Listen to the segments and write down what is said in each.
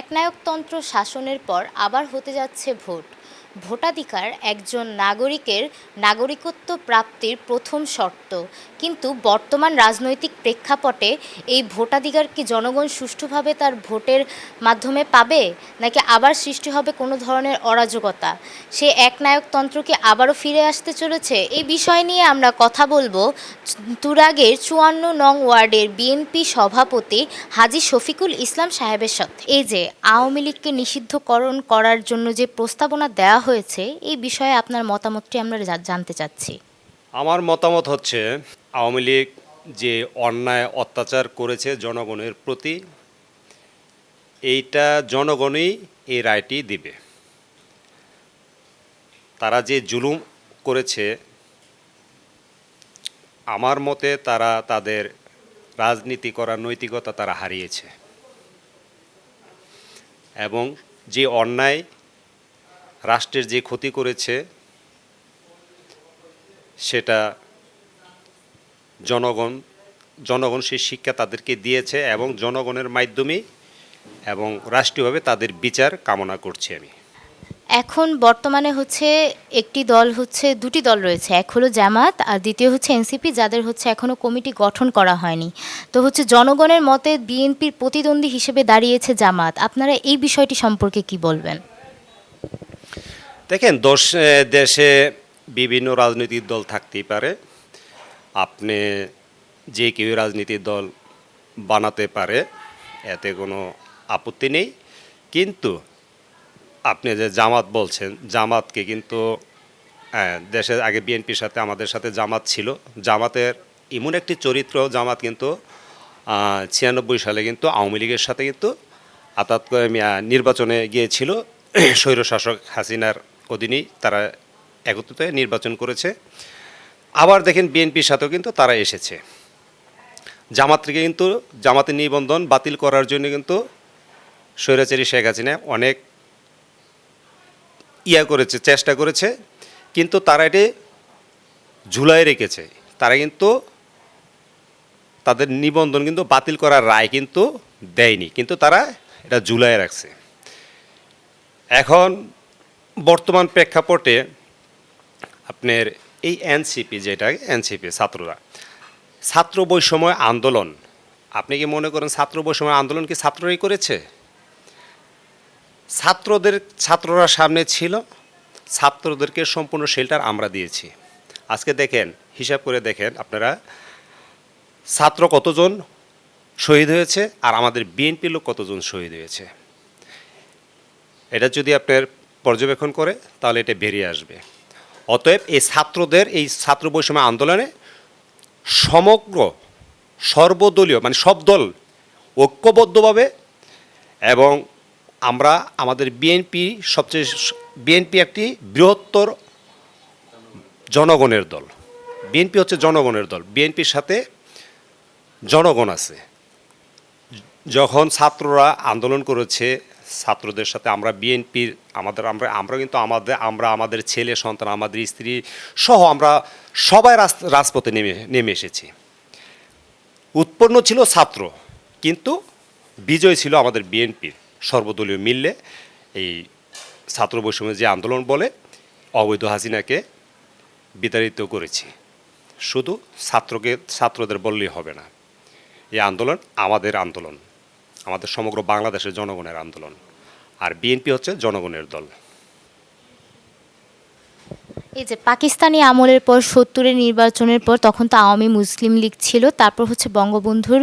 একনায়কতন্ত্র শাসনের পর আবার হতে যাচ্ছে ভোট। ভোটাধিকার একজন নাগরিকের নাগরিকত্ব প্রাপ্তির প্রথম শর্ত। কিন্তু বর্তমান রাজনৈতিক প্রেক্ষাপটে এই ভোটাধিকার কি জনগণ সুষ্ঠুভাবে তার ভোটের মাধ্যমে পাবে, নাকি আবার সৃষ্টি হবে কোনো ধরনের অরাজকতা? সে একনায়কতন্ত্র কি আবারও ফিরে আসতে চলেছে? এই বিষয় নিয়ে আমরা কথা বলব তুরাগের চুয়ান্ন নং ওয়ার্ডের বিএনপি সভাপতি হাজি শফিকুল ইসলাম সাহেবের সাথে। এই যে, আওয়ামী লীগকে নিষিদ্ধকরণ করার জন্য যে প্রস্তাবনা দেওয়া হয়েছে, এই বিষয়ে আপনার মতামতটি আমরা জানতে চাচ্ছি। আমার মতামত হচ্ছে, আওয়ামী লীগ যে অন্যায় অত্যাচার করেছে জনগণের প্রতি, এইটা জনগণই এই রায়টি দিবে। তারা যে জুলুম করেছে, আমার মতে তারা তাদের রাজনীতি করার নৈতিকতা তারা হারিয়েছে। এবং যে অন্যায় রাষ্ট্রের যে ক্ষতি করেছে, সেটা জনগণ জনগণ সেই শিক্ষা তাদেরকে দিয়েছে এবং জনগণের মাধ্যমে এবং রাষ্ট্রীয়ভাবে তাদের বিচার কামনা করছি আমি। এখন বর্তমানে হচ্ছে একটি দল হচ্ছে, দুটি দল রয়েছে। এক হলো জামাত আর দ্বিতীয় হচ্ছে এনসিপি, যাদের হচ্ছে এখনও কমিটি গঠন করা হয়নি। তো হচ্ছে জনগণের মতে বিএনপির প্রতিদ্বন্দ্বী হিসেবে দাঁড়িয়েছে জামাত। আপনারা এই বিষয়টি সম্পর্কে কি বলবেন? দেখেন দশ দেশে বিভিন্ন রাজনৈতিক দল থাকতেই পারে। আপনি যে কেউ রাজনীতির দল বানাতে পারে, এতে কোনো আপত্তি নেই। কিন্তু আপনি যে জামাত বলছেন, জামাতকে কিন্তু দেশের আগে বিএনপির সাথে আমাদের সাথে জামাত ছিল। জামাতের এমন একটি চরিত্র, জামাত কিন্তু ছিয়ানব্বই সালে কিন্তু আওয়ামী লীগের সাথে কিন্তু আতাত নির্বাচনে গিয়েছিল। স্বৈরশাসক হাসিনার অধীনেই তারা একত্রিত নির্বাচন করেছে। আবার দেখেন বিএনপির সাথেও কিন্তু তারা এসেছে। জামাত থেকে কিন্তু, জামাতের নিবন্ধন বাতিল করার জন্য কিন্তু স্বৈরাচারী শেখ হাসিনা অনেক ইয়া করেছে, চেষ্টা করেছে। কিন্তু তারা এটি ঝুলাই রেখেছে। তারা কিন্তু তাদের নিবন্ধন কিন্তু বাতিল করার রায় কিন্তু দেয়নি। কিন্তু তারা এটা ঝুলাই রাখছে। এখন বর্তমান প্রেক্ষাপটে আপনার এই এনসিপি যেটা এনসিপি ছাত্ররা, ছাত্র বৈষম্য আন্দোলন, আপনি কি মনে করেন ছাত্র বৈষম্য আন্দোলন কি ছাত্ররাই করেছে? ছাত্রদের, ছাত্ররা সামনে ছিল, ছাত্রদেরকে সম্পূর্ণ শেল্টার আমরা দিয়েছি। আজকে দেখেন, হিসাব করে দেখেন আপনারা, ছাত্র কতজন শহীদ হয়েছে আর আমাদের বিএনপি লোক কতজন শহীদ হয়েছে? এটা যদি আপনার পর্যবেক্ষণ করে, তাহলে এটা বেরিয়ে আসবে। অতএব এই ছাত্রদের, এই ছাত্র বৈষম্য আন্দোলনে সমগ্র সর্বদলীয় মানে সব দল ঐক্যবদ্ধভাবে এবং আমরা আমাদের বিএনপি সবচেয়ে বিএনপি একটি বৃহত্তর জনগণের দল। বিএনপি হচ্ছে জনগণের দল। বিএনপির সাথে জনগণ আছে। যখন ছাত্ররা আন্দোলন করেছে ছাত্রদের সাথে আমরা বিএনপির, আমাদের, আমরা আমরা কিন্তু আমাদের, আমরা আমাদের ছেলে, সন্তান, আমাদের স্ত্রী সহ আমরা সবাই রাজপথে নেমে নেমে এসেছি। উৎপন্ন ছিল ছাত্র, কিন্তু বিজয় ছিল আমাদের বিএনপির। সর্বদলীয় মিললে এই ছাত্র বৈষম্যের যে আন্দোলন বলে, অবৈধ হাসিনাকে বিতাড়িত করেছি। শুধু ছাত্রকে, ছাত্রদের বললেই হবে না। এই আন্দোলন আমাদের আন্দোলন। আমাদের সমগ্র বাংলাদেশের জনগণের আন্দোলন। আর বিএনপি হচ্ছে জনগণের দল। এই যে পাকিস্তানি আমলের পর সত্তরের নির্বাচনের পর তখন তো আওয়ামী মুসলিম লীগ ছিল, তারপর হচ্ছে বঙ্গবন্ধুর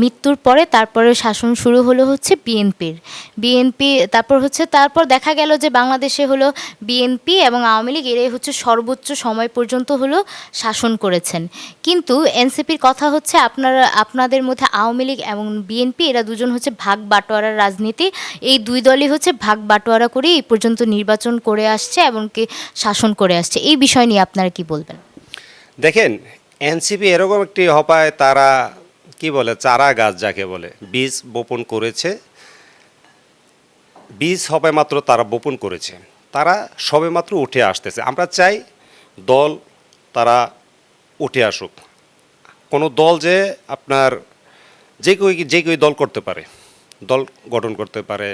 মৃত্যুর পরে তারপরে শাসন শুরু হলো হচ্ছে বিএনপির। বিএনপি, তারপর হচ্ছে, তারপর দেখা গেল যে বাংলাদেশে হলো বিএনপি এবং আওয়ামী লীগ, এরাই হচ্ছে সর্বোচ্চ সময় পর্যন্ত হলো শাসন করেছেন। কিন্তু এনসিপির কথা হচ্ছে, আপনারা, আপনাদের মধ্যে আওয়ামী লীগ এবং বিএনপি, এরা দুজন হচ্ছে ভাগ বাটোয়ারার রাজনীতি। এই দুই দলই হচ্ছে ভাগ বাটোয়ারা করে এই পর্যন্ত নির্বাচন করে আসছে এবং কি শাসন করে আসছে। এই বিষয় নিয়ে আপনারা কি বলবেন? দেখেন, এনসিপি এরকম একটি হপায়, তারা কি বলে, চারা গাছ যাকে বলে, বীজ বপন করেছে। বীজ হবে মাত্র তারা বপন করেছে। তারা সবে মাত্র উঠে আসতেছে। আমরা চাই দল তারা উঠে আসুক। কোনো দল যে আপনার যে কেউ যে কেউ দল করতে পারে, দল গঠন করতে পারে,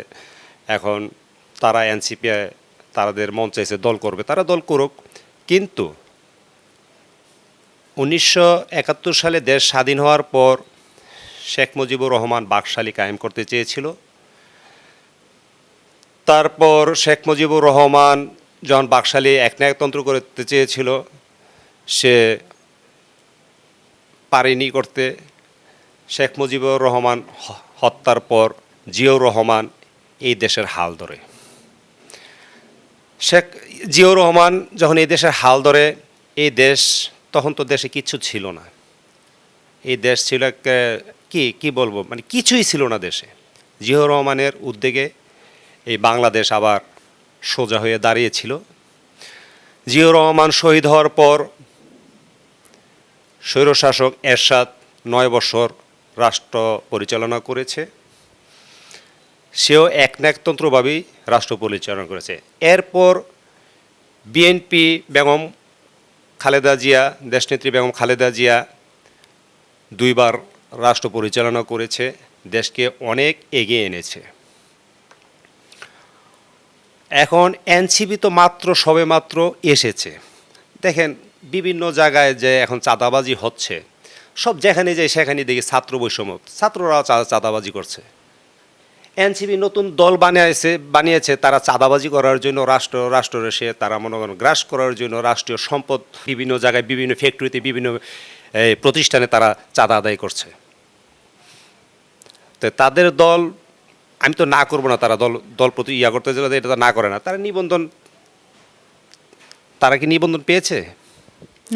এখন তারা এনসিপি তাদের মন চাইছে দল করবে, তারা দল করুক। কিন্তু উনিশশো একাত্তর সালে দেশ স্বাধীন হওয়ার পর শেখ মুজিবুর রহমান বাকশালী কায়েম করতে চেয়েছিল। তারপর শেখ মুজিবুর রহমান যখন বাকশালী একনায়কতন্ত্র করতে চেয়েছিল, সে পারেনি করতে। শেখ মুজিবুর রহমান হত্যার পর জিয়াউর রহমান এই দেশের হাল ধরে। শেখ, জিয়াউর রহমান যখন এই দেশের হাল ধরে, এই দেশ, তখন তো দেশে কিচ্ছু ছিল না। এই দেশ ছিল কি কি বলব? মানে কিছুই ছিল না দেশে। জিয়াউর রহমানের উদ্যোগে এই বাংলাদেশ আবার সোজা হয়ে দাঁড়িয়েছিল। জিয়াউর রহমান শহীদ হওয়ার পর স্বৈরশাসক এরশাদ নয় বছর রাষ্ট্র পরিচালনা করেছে। সেও একনায়কতন্ত্রভাবেই রাষ্ট্র পরিচালনা করেছে। এরপর বিএনপি বেগম খালেদা জিয়া, দেশনেত্রী বেগম খালেদা জিয়া দুইবার রাষ্ট্র পরিচালনা করেছে, দেশকে অনেক এগিয়ে এনেছে। এখন এনসিবি তো মাত্র সবে মাত্র এসেছে। দেখেন, বিভিন্ন জায়গায় যে এখন চাঁদাবাজি হচ্ছে, সব যেখানে যায় সেখানে দেখি ছাত্র বৈষম্য ছাত্ররা চাঁদাবাজি করছে। এনসিবি নতুন দল বানিয়েছে বানিয়েছে, তারা চাঁদাবাজি করার জন্য রাষ্ট্র রাষ্ট্র এসে তারা মনে করেন গ্রাস করার জন্য রাষ্ট্রীয় সম্পদ বিভিন্ন জায়গায়, বিভিন্ন ফ্যাক্টরিতে বিভিন্ন প্রতিষ্ঠানে তারা চাঁদা আদায় করছে। তো তাদের দল আমি তো না করব না তারা দল দল প্রতি ইয়া করতে গেলে এটা তো না করে না। তারা নিবন্ধন তারা কি নিবন্ধন পেয়েছে?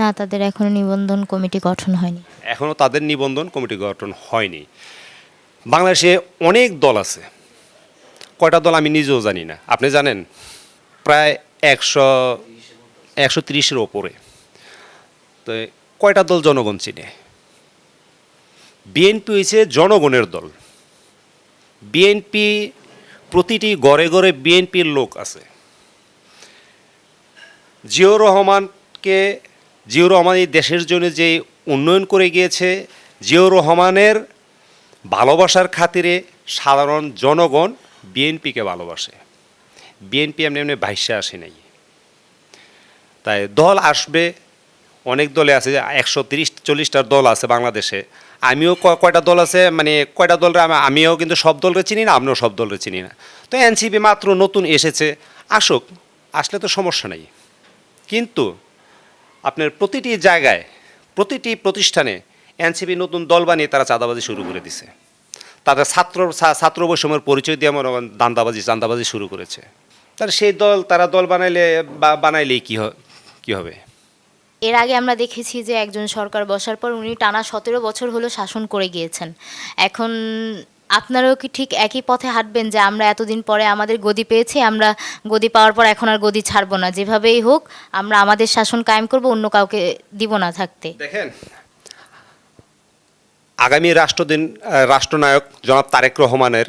না তাদের এখনও নিবন্ধন কমিটি গঠন হয়নি। এখনও তাদের নিবন্ধন কমিটি গঠন হয়নি। বাংলাদেশে অনেক দল আছে। কয়টা দল আমি নিজেও জানি না। আপনি জানেন প্রায় একশো একশো তিরিশের ওপরে। তো কয়টা দল জনগণ চিনে? বিএনপি হয়েছে জনগণের দল। বিএনপি প্রতিটি ঘরে ঘরে বিএনপির লোক আছে। জিয়াউর রহমানকে, জিয়াউর রহমান এই দেশের জন্য যে উন্নয়ন করে গিয়েছে, জিয়াউর রহমানের ভালোবাসার খাতিরে সাধারণ জনগণ বিএনপিকে ভালোবাসে। বিএনপি এমনি এমনি ভাইসে আসে নাই। তাই দল আসবে, অনেক দলে আছে একশো তিরিশ চল্লিশটার দল আছে বাংলাদেশে। আমিও কয়টা দল আছে মানে কয়টা দল আমিও কিন্তু সব দলরে চিনি না আপনিও সব দলরে চিনি না। তো এনসিপি মাত্র নতুন এসেছে। আসুক, আসলে তো সমস্যা নেই। কিন্তু আপনার প্রতিটি জায়গায়, প্রতিটি প্রতিষ্ঠানে এনসিপি নতুন দল বানিয়ে তারা চাঁদাবাজি শুরু করে দিছে। তাদের ছাত্র ছাত্র বৈষম্যের পরিচয় দিয়ে মনে করেন দান্দাবাজি চান্দাবাজি শুরু করেছে। তাহলে সেই দল, তারা দল বানাইলে বানাইলেই কী কী হবে? এর আগে আমরা দেখেছি যে একজন সরকার বসার পর উনি টানা সতেরো বছর হলো শাসন করে গিয়েছেন। এখন আপনারাও কি ঠিক একই পথে হাঁটবেন যে আমরা এতদিন পরে আমাদের গদি পেয়েছি, আমরা গদি পাওয়ার পর এখন আর গদি ছাড়বো না। যেভাবেই হোক, আমরা আমাদের শাসন কায়েম করব, অন্য কাউকে দিব না থাকতে। দেখেন, আগামী রাষ্ট্রদিন রাষ্ট্রনায়ক জনাব তারেক রহমানের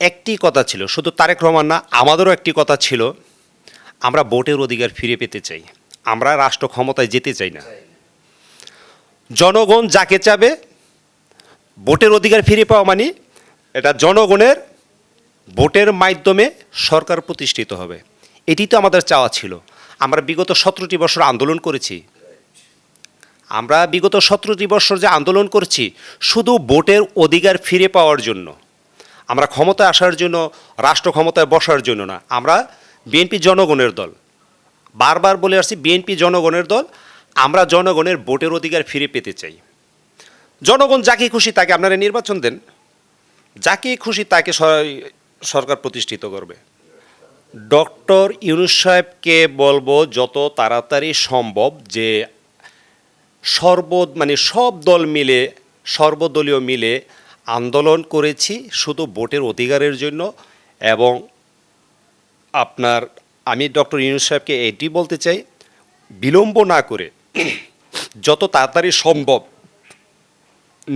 একটি কথা ছিল, শুধু তারেক রহমান না, আমাদেরও একটি কথা ছিল, আমরা ভোটের অধিকার ফিরে পেতে চাই। আমরা রাষ্ট্র ক্ষমতায় যেতে চাই না। জনগণ যাকে চাবে, ভোটের অধিকার ফিরে পাওয়া মানে এটা জনগণের ভোটের মাধ্যমে সরকার প্রতিষ্ঠিত হবে। এটি তো আমাদের চাওয়া ছিল। আমরা বিগত সতেরোটি বছর আন্দোলন করেছি। আমরা বিগত সতেরোটি বছর যে আন্দোলন করছি, শুধু ভোটের অধিকার ফিরে পাওয়ার জন্য। আমরা ক্ষমতায় আসার জন্য, রাষ্ট্র ক্ষমতায় বসার জন্য না। আমরা বিএনপি জনগণের দল। বারবার বলে আসছি, বিএনপি জনগণের দল, আমরা জনগণের ভোটের অধিকার ফিরে পেতে চাই। জনগণ যাকে খুশি তাকে আপনারা নির্বাচন দেন। যাকে খুশি তাকে সর- সরকার প্রতিষ্ঠিত করবে। ডক্টর ইউনুস সাহেবকে বলব যত তাড়াতাড়ি সম্ভব যে সর্ব মানে সব দল মিলে, সর্বদলীয় মিলে আন্দোলন করেছি শুধু ভোটের অধিকারের জন্য এবং আপনার আমি ডক্টর ইউনুস সাহেবকে এটি বলতে চাই, বিলম্ব না করে যত তাড়াতাড়ি সম্ভব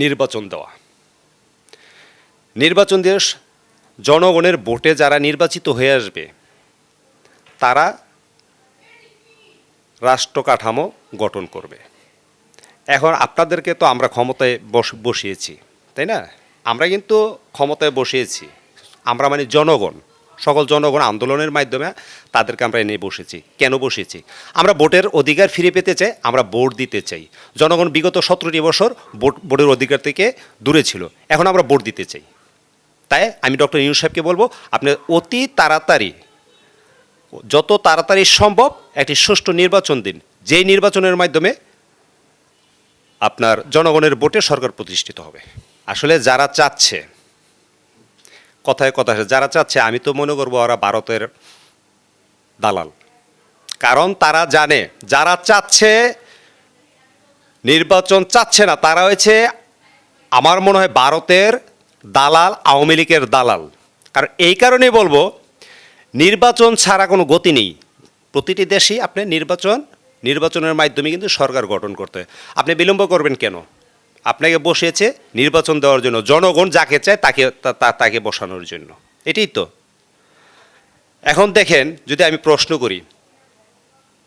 নির্বাচন দেওয়া। নির্বাচন দিয়ে জনগণের ভোটে যারা নির্বাচিত হয়ে আসবে, তারা রাষ্ট্র কাঠামো গঠন করবে। এখন আপনাদেরকে তো আমরা ক্ষমতায় বস, বসিয়েছি, তাই না? আমরা কিন্তু ক্ষমতায় বসিয়েছি। আমরা মানে জনগণ। সকল জনগণ আন্দোলনের মাধ্যমে তাদেরকে আমরা এনে বসেছি। কেন বসেছি? আমরা ভোটের অধিকার ফিরে পেতে চাই, আমরা ভোট দিতে চাই। জনগণ বিগত সতেরোটি বছর ভোট, ভোটের অধিকার থেকে দূরে ছিল, এখন আমরা ভোট দিতে চাই। তাই আমি ডক্টর ইউনুস সাহেবকে বলব, আপনি অতি তাড়াতাড়ি, যত তাড়াতাড়ি সম্ভব একটি সুষ্ঠু নির্বাচন দিন। যেই নির্বাচনের মাধ্যমে আপনার জনগণের ভোটে সরকার প্রতিষ্ঠিত হবে। আসলে যারা চাচ্ছে কথায় কথা যারা চাচ্ছে, আমি তো মনে করব ওরা ভারতের দালাল। কারণ তারা জানে, যারা চাচ্ছে, নির্বাচন চাচ্ছে না, তারা হয়েছে আমার মনে হয় ভারতের দালাল, আওয়ামী লীগের দালাল। কারণ এই কারণেই বলব, নির্বাচন ছাড়া কোনো গতি নেই। প্রতিটি দেশেই আপনি নির্বাচন, নির্বাচনের মাধ্যমে কিন্তু সরকার গঠন করতে আপনি বিলম্ব করবেন কেন? আপনাকে বসিয়েছে নির্বাচন দেওয়ার জন্য। জনগণ যাকে চায় তাকে তাকে বসানোর জন্য। এটাই তো। এখন দেখেন, যদি আমি প্রশ্ন করি,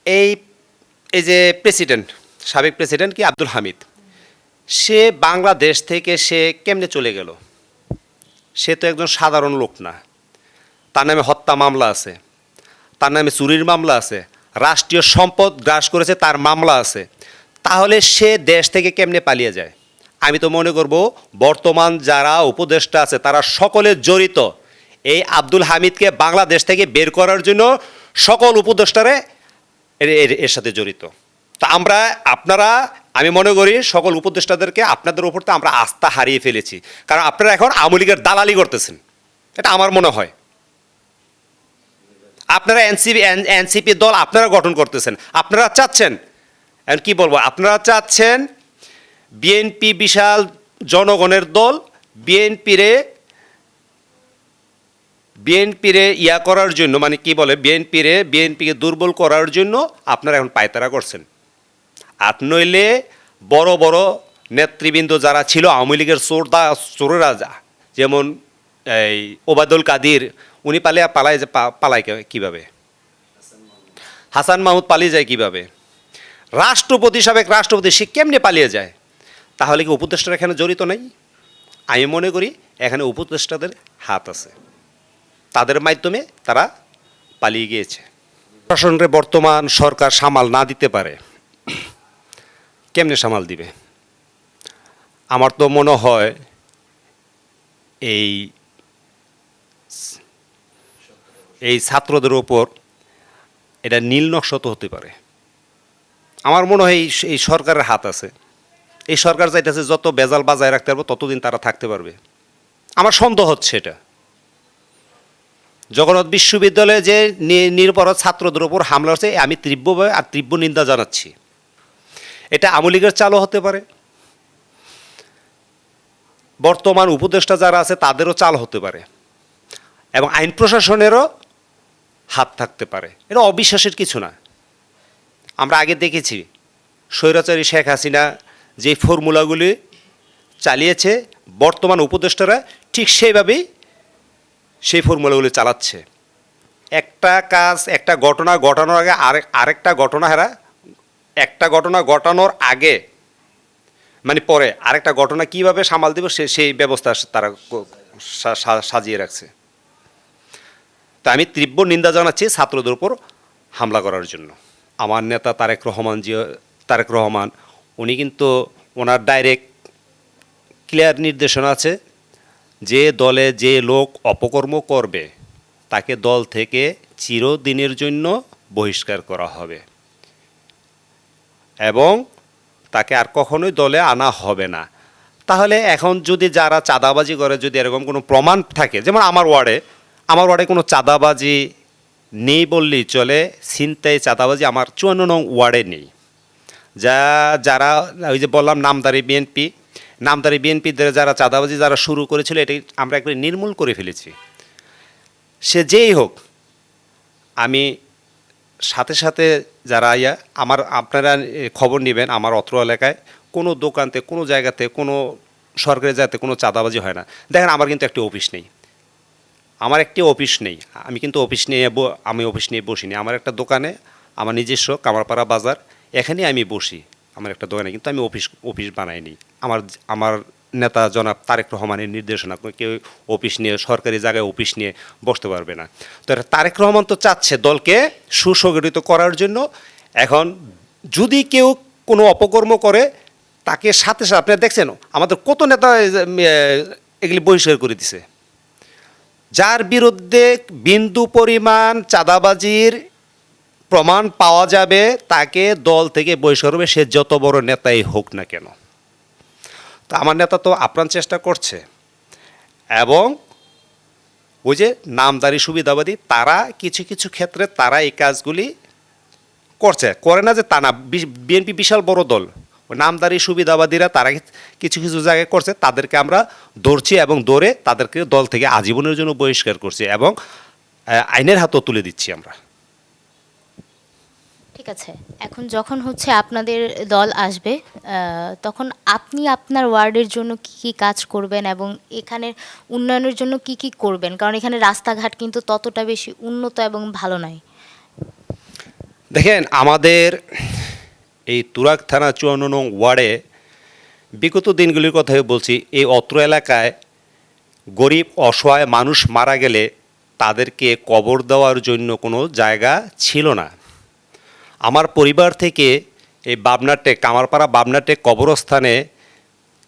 এই এই যে প্রেসিডেন্ট, সাবেক প্রেসিডেন্ট কি আব্দুল হামিদ, সে বাংলাদেশ থেকে সে কেমনে চলে গেল? সে তো একজন সাধারণ লোক না। তার নামে হত্যা মামলা আছে, তার নামে চুরির মামলা আছে, রাষ্ট্রীয় সম্পদ গ্রাস করেছে, তার মামলা আছে। তাহলে সে দেশ থেকে কেমনে পালিয়ে যায়? আমি তো মনে করব, বর্তমান যারা উপদেষ্টা আছে, তারা সকলে জড়িত। এই আব্দুল হামিদকে বাংলাদেশ থেকে বের করার জন্য সকল উপদেষ্টারে এর- এর- সাথে জড়িত। তা আমরা, আপনারা, আমি মনে করি সকল উপদেষ্টাদেরকে আপনাদের উপর তো আমরা আস্থা হারিয়ে ফেলেছি। কারণ আপনারা এখন আওয়ামী লীগের দালালি করতেছেন। এটা আমার মনে হয়। আপনারা এনসিপি এনসিপি দল আপনারা গঠন করতেছেন। আপনারা চাচ্ছেন কি বলব, আপনারা চাচ্ছেন বিএনপি বিশাল জনগণের দল বিএনপিরে বিএনপিরে ইয়া করার জন্য মানে কি বলে বিএনপিরে বিএনপিকে দুর্বল করার জন্য আপনারা এখন পায়তারা করছেন। আর নইলে বড় বড় নেতৃবৃন্দ যারা ছিল, আওয়ামী লীগের চোরদা চোরেরা রাজা যেমন এই ওবায়দুল কাদির, উনি পালিয়ে, পালায় যে পালায় কীভাবে? হাসান মাহমুদ পালিয়ে যায় কীভাবে? রাষ্ট্রপতি সাবেক রাষ্ট্রপতি সে কেমনে পালিয়ে যায়? তাহলে কি উপদেষ্টারা এখানে জড়িত নেই? আমি মনে করি এখানে উপদেষ্টাদের হাত আছে। তাদের মাধ্যমে তারা পালিয়ে গিয়েছে। প্রশাসনের বর্তমান সরকার সামাল না দিতে পারে, কেমনে সামাল দিবে? আমার তো মনে হয় এই এই ছাত্রদের ওপর এটা নীল নকশত হতে পারে। আমার মনে হয় এই সরকারের হাত আছে। এই সরকার চাইতেছে যত বেজাল বাজায় রাখতে পারব, ততদিন তারা থাকতে পারবে। আমার সন্দেহ হচ্ছে এটা। জগন্নাথ বিশ্ববিদ্যালয়ে যে নিরপরাধ ছাত্রদের ওপর হামলা হচ্ছে, আমি তীব্রভাবে আর তীব্র নিন্দা জানাচ্ছি। এটা আওয়ামী লীগের চালও হতে পারে। বর্তমান উপদেষ্টা যারা আছে, তাদেরও চাল হতে পারে। এবং আইন প্রশাসনেরও হাত থাকতে পারে। এটা অবিশ্বাসের কিছু না। আমরা আগে দেখেছি, স্বৈরাচারী শেখ হাসিনা যে ফর্মুলাগুলি চালিয়েছে বর্তমান উপদেষ্টারা ঠিক সেইভাবেই সেই ফর্মুলাগুলি চালাচ্ছে। একটা কাজ, একটা ঘটনা ঘটানোর আগে আরেক আরেকটা ঘটনা হেরা, একটা ঘটনা ঘটানোর আগে মানে পরে আরেকটা ঘটনা কীভাবে সামাল দেবে সে, সেই ব্যবস্থা তারা সাজিয়ে রাখছে। তা আমি তীব্র নিন্দা জানাচ্ছি ছাত্রদের উপর হামলা করার জন্য। আমার নেতা তারেক রহমান জি তারেক রহমান উনি কিন্তু ওনার ডাইরেক্ট ক্লিয়ার নির্দেশনা আছে যে দলে যে লোক অপকর্ম করবে, তাকে দল থেকে চিরদিনের জন্য বহিষ্কার করা হবে এবং তাকে আর কখনোই দলে আনা হবে না। তাহলে এখন যদি যারা চাঁদাবাজি করে, যদি এরকম কোনো প্রমাণ থাকে, যেমন আমার ওয়ার্ডে আমার ওয়ার্ডে কোনো চাঁদাবাজি নেই বললেই চলে, ছিনতাই, চাঁদাবাজি আমার চুয়ান্ন নং ওয়ার্ডে নেই। যা, যারা, ওই যে বললাম নামদারি বিএনপি, নামদারি বিএনপিদের যারা চাঁদাবাজি যারা শুরু করেছিল এটি আমরা একবারে নির্মূল করে ফেলেছি। সে যেই হোক, আমি সাথে সাথে যারা ইয়া, আমার, আপনারা খবর নেবেন আমার অত্র এলাকায়, কোনো দোকানতে, কোনো জায়গাতে, কোনো সরকারি জায়গাতে কোনো চাঁদাবাজি হয় না। দেখেন আমার কিন্তু একটি অফিস নেই। আমার একটি অফিস নেই। আমি কিন্তু অফিস নিয়ে আমি অফিস নিয়ে বসিনি। আমার একটা দোকানে, আমার নিজস্ব কামারপাড়া বাজার এখানে আমি বসি, আমার একটা দোকানে, কিন্তু আমি অফিস অফিস বানাইনি। আমার আমার নেতা জনাব তারেক রহমানের নির্দেশনা, কেউ অফিস নিয়ে, সরকারি জায়গায় অফিস নিয়ে বসতে পারবে না। তো তারেক রহমান তো চাচ্ছে দলকে সুসংগঠিত করার জন্য। এখন যদি কেউ কোনো অপকর্ম করে, তাকে সাথে সাথে আপনি দেখছেন, আমাদের কত নেতা এগুলি বহিষ্কার করে দিছে। যার বিরুদ্ধে বিন্দু পরিমাণ চাঁদাবাজির প্রমাণ পাওয়া যাবে, তাকে দল থেকে বহিষ্কার হবে সে যত বড় নেতাই হোক না কেন। তো আমার নেতা তো আপ্রাণ চেষ্টা করছে। এবং ওই যে নামদারি সুবিধাবাদী, তারা কিছু কিছু ক্ষেত্রে তারা এই কাজগুলি করছে। করে না যে তা না বিএনপি বিশাল বড় দল। নামদারি সুবিধাবাদীরা তারা কিছু কিছু জায়গায় করছে, তাদেরকে আমরা ধরছি এবং ধরে তাদেরকে দল থেকে আজীবনের জন্য বহিষ্কার করছি এবং আইনের হাতও তুলে দিচ্ছি আমরা। ঠিক আছে। এখন যখন হচ্ছে আপনাদের দল আসবে তখন আপনি আপনার ওয়ার্ডের জন্য কি কি কাজ করবেন এবং এখানের উন্নয়নের জন্য কি কি করবেন? কারণ এখানে রাস্তাঘাট কিন্তু ততটা বেশি উন্নত এবং ভালো নয়। দেখেন, আমাদের এই তুরাক থানা চুয়ান্ন নং ওয়ার্ডে বিগত দিনগুলির কথাই বলছি, এই অত্র এলাকায় গরিব, অসহায় মানুষ মারা গেলে তাদেরকে কবর দেওয়ার জন্য কোনো জায়গা ছিল না। আমার পরিবার থেকে এই বাবনাটেক কামারপাড়া বাবনাটেক কবরস্থানে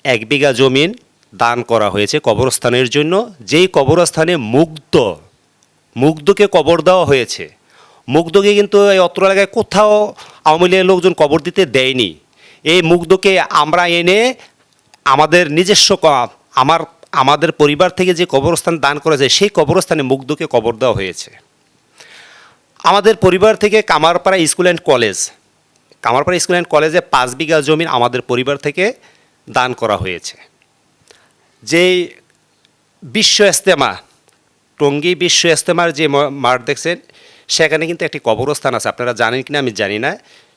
এক বিঘা জমিন দান করা হয়েছে কবরস্থানের জন্য। যেই কবরস্থানে মুগ্ধ, মুগ্ধকে কবর দেওয়া হয়েছে। মুগ্ধকে কিন্তু এই অত্র এলাকায় কোথাও আওয়ামী লীগের লোকজন কবর দিতে দেয়নি। এই মুগ্ধকে আমরা এনে আমাদের নিজস্ব আমার, আমাদের পরিবার থেকে যে কবরস্থান দান করা যায়, সেই কবরস্থানে মুগ্ধকে কবর দেওয়া হয়েছে। আমাদের পরিবার থেকে Kamarpara school and college, Kamarpara school and কলেজে পাঁচ বিঘা জমি আমাদের পরিবার থেকে দান করা হয়েছে। যেই বিশ্ব ইস্তেমা টঙ্গী বিশ্ব ইস্তেমার যে মাঠ দেখছেন, সেখানে কিন্তু একটি কবরস্থান আছে। আপনারা জানেন কিনা আমি জানি না।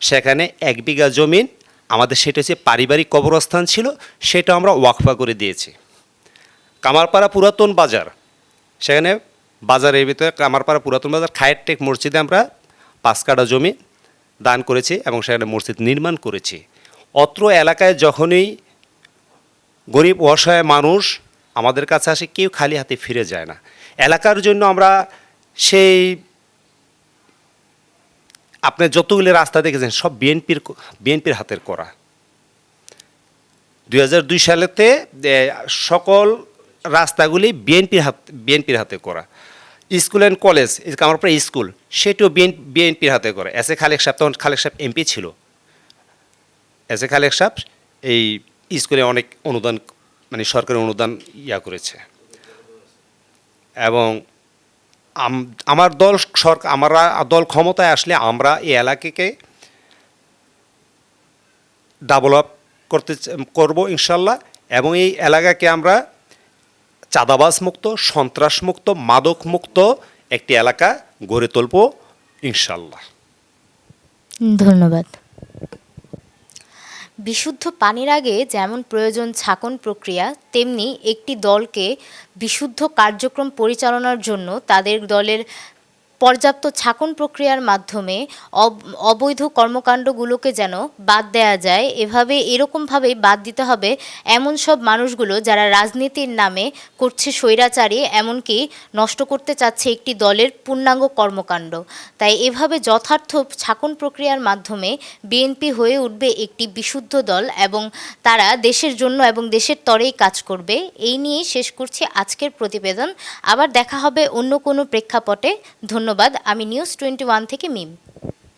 সেখানে এক বিঘা জমিন আমাদের সেটা হচ্ছে পারিবারিক কবরস্থান ছিল, সেটা আমরা ওয়াকফা করে দিয়েছি। কামারপাড়া পুরাতন বাজার, সেখানে বাজারের ভিতরে কামারপাড়া পুরাতন বাজার খায়ের টেক মসজিদে আমরা পাঁচ কাটা জমি দান করেছি এবং সেখানে মসজিদ নির্মাণ করেছি। অত্র এলাকায় যখনই গরিব অসহায় মানুষ আমাদের কাছে আসে, কেউ খালি হাতে ফিরে যায় না। এলাকার জন্য আমরা সেই আপনি যতগুলি রাস্তা দেখেছেন, সব বিএনপির বিএনপির হাতের করা। দুই হাজার দুই সালেতে সকল রাস্তাগুলি বিএনপির হাত বিএনপির হাতে করা। স্কুল অ্যান্ড কলেজ আমার পরে স্কুল, সেটিও বিএন, বিএনপির হাতে করে। এস এ খালেক সাহেব তখন খালেক সাহেব এমপি ছিল। এস এ খালেক সাহেব, এই স্কুলে অনেক অনুদান মানে সরকারি অনুদান ইয়া করেছে। এবং আমার দল সরকার আমরা দল ক্ষমতায় আসলে আমরা এই এলাকাকে ডেভেলপ করতে করব ইনশাল্লাহ। এবং এই এলাকাকে আমরা চাঁদাবাজ মুক্ত সন্ত্রাস মুক্ত মাদক মুক্ত একটি এলাকা গড়ে তুলব ইনশাল্লাহ ধন্যবাদ। বিশুদ্ধ পানির আগে যেমন প্রয়োজন ছাকন প্রক্রিয়া তেমনি একটি দলকে বিশুদ্ধ কার্যক্রম পরিচালনার জন্য তাদের দলের পর্যাপ্ত ছাকন প্রক্রিয়ার মাধ্যমে অব- অবৈধ কর্মকাণ্ডগুলোকে যেন বাদ দেয়া যায়। এভাবে এরকমভাবেই বাদ দিতে হবে এমন সব মানুষগুলো যারা রাজনীতির নামে করছে স্বৈরাচারী, এমনকি নষ্ট করতে চাচ্ছে একটি দলের পূর্ণাঙ্গ কর্মকাণ্ড। তাই এভাবে যথার্থ ছাকন প্রক্রিয়ার মাধ্যমে বিএনপি হয়ে উঠবে একটি বিশুদ্ধ দল এবং তারা দেশের জন্য এবং দেশের তরেই কাজ করবে। এই নিয়েই শেষ করছি আজকের প্রতিবেদন। আবার দেখা হবে অন্য কোনো প্রেক্ষাপটে। ধন্যবাদ আমি নিউজ টোয়েন্টি ওয়ান থেকে মিম।